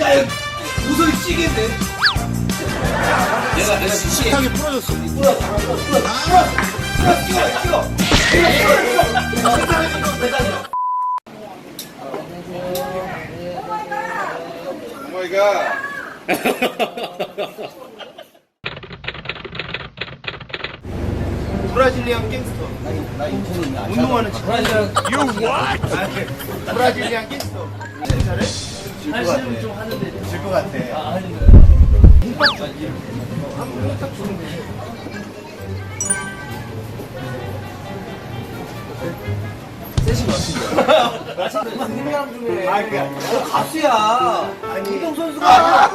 야, 야, 무서이 찌겠네. 내가, 내가 지치게. 식탁이 부러졌어. 뿌려, 뿌려, 뿌려, 뿌려, 뿌려, 뿌려, 뛰어, 뛰어. 세상에 이거 대단이야. 오마이갓. 브라질리안 갱스터. 운동하는 친구. 브라질리안 갱스터. 잘해? 할수는 좀 하는데. 질것 같아. 아, 하는 거야. 세신 것 같은데. 아, 진짜 생각 중에. 아, 그래. 너 가수야. 아니. 운동 선수가.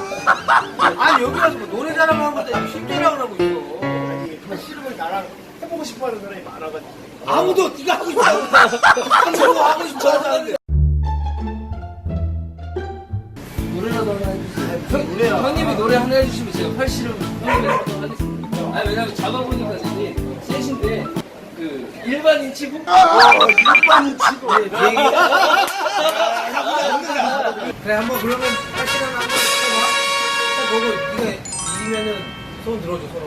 아니, 여기 와서 뭐 노래 자랑하는 것도 힘들라고 하고 있어. 아니, 그 씨름을 나랑 해보고 싶어 하는 사람이 많아가지고. 아무도 네가 하고 싶어 아무도 하고 싶어 하는데 형, 형님이 노래 하나 해주시면 제가 팔씨름 형님이 하도록 하겠습니다. 아니 왜냐면 잡아보니까 셋인데 그 일반인 치고? 일반인 치고. 네, 네. 그래 한번 그러면 팔씨름 한번 해봐 딱 보고 네가 이기면은 손 들어줘 서로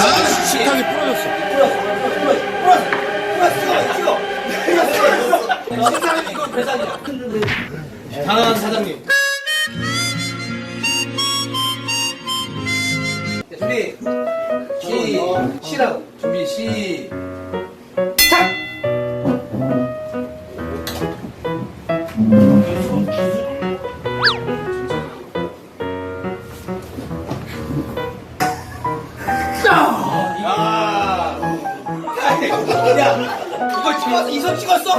야, 씨. 식탁이 부러졌어. 사장님 이거 배상이야. 당황한 사장님. 자, 준비. 시, 시라고. 준비, 시. 야, 이거 찍었어? 이선 찍었어?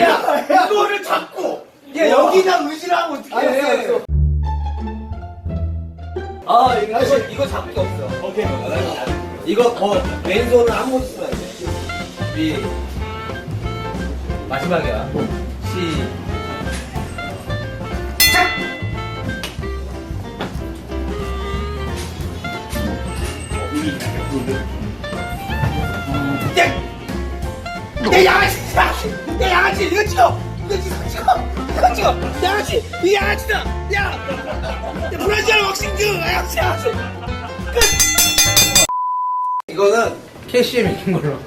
야, 이거를 잡고, 야, 여기다 의지하면 어떡해. 아, 이거, 이거, 이거 잡을 게 없어. 오케이. 이거, 어, 왼손을 아무것도 쓰면 안 돼. 준비. 마지막이야. 시. 작! 야! 야, 양아치! 야, 야, 양아치! 이거 찍어! 이거 찍어! 찍어! 이거 찍어! 양아치! 이 양아치다! 야! 야, 브라질 왁싱즈! 양아치! 양아치! 끝! 이거는 캐시엠 이긴 걸로.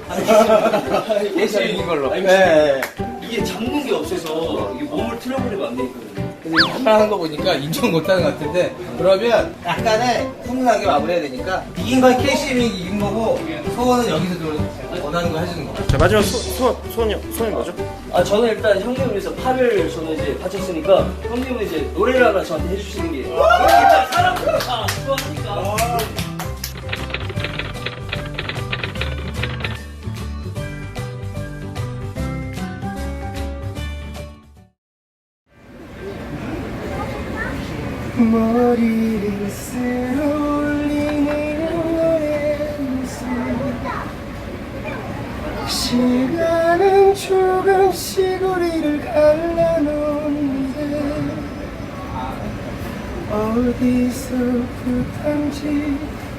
캐시엠 이긴 걸로. 네. 이게 잡는 게 없어서 이게 몸을 틀어버리면 안 되거든요. 근데 이거 하는 거 보니까 인정 못하는 것 같은데 그러면 약간의 훈훈하게 마무리해야 되니까 이긴 건 캐시엠이 이긴 거고 소원은 여기서 좀 원하는 거 해주는 거. 자 마지막 소, 소, 손이 손이 뭐죠? 아 저는 일단 형님을 위해서 팔을 저는 이제 다쳤으니까 형님은 이제 노래를 하나 저한테 해주시는 게 일단 사람들 다 좋아하니까. 머리를 쓸어올리는 너의 모습. 시간은 조금씩 우리를 갈라놓는데 어디서부터인지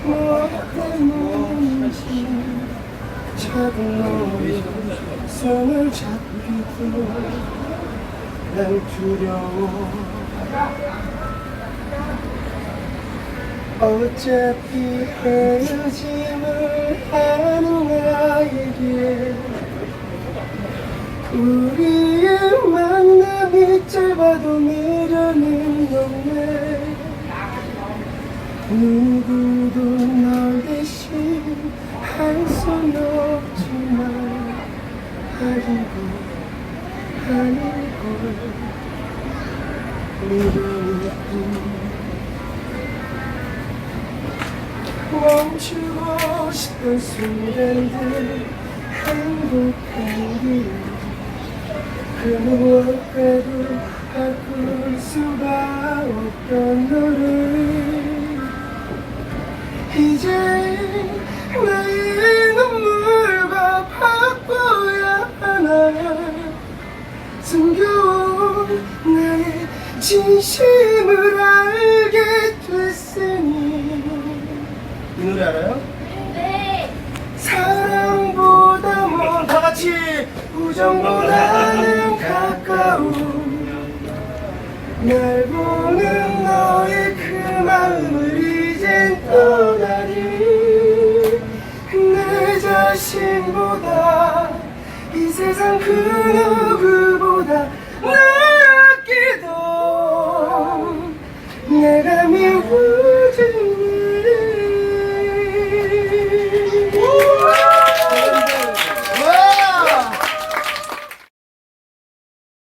뭐때문인지 작은 너의 손을 잡기도 난 두려워 어차피 헤어짐을 하는 나에게 우리의 만남이 짧아도 미련은 없네. 누구도 널 대신 할순 없지만 아니고 아니고 이런 멈추고 싶은 순간들 행복한 길그 무엇 때도 바꿀 수가 없던 너를 이제 나의 눈물과 바꿔야 하나 숨겨온 나의 진심을 알게 돼. 이 노래 알아요? 네. 사랑보다 먼, 다 같이. 우정보다는 가까운. 날 보는 너의 그 마음을 이젠 떠나리. 내 자신보다 이 세상 그 누구보다 널 아끼던 내가 미워.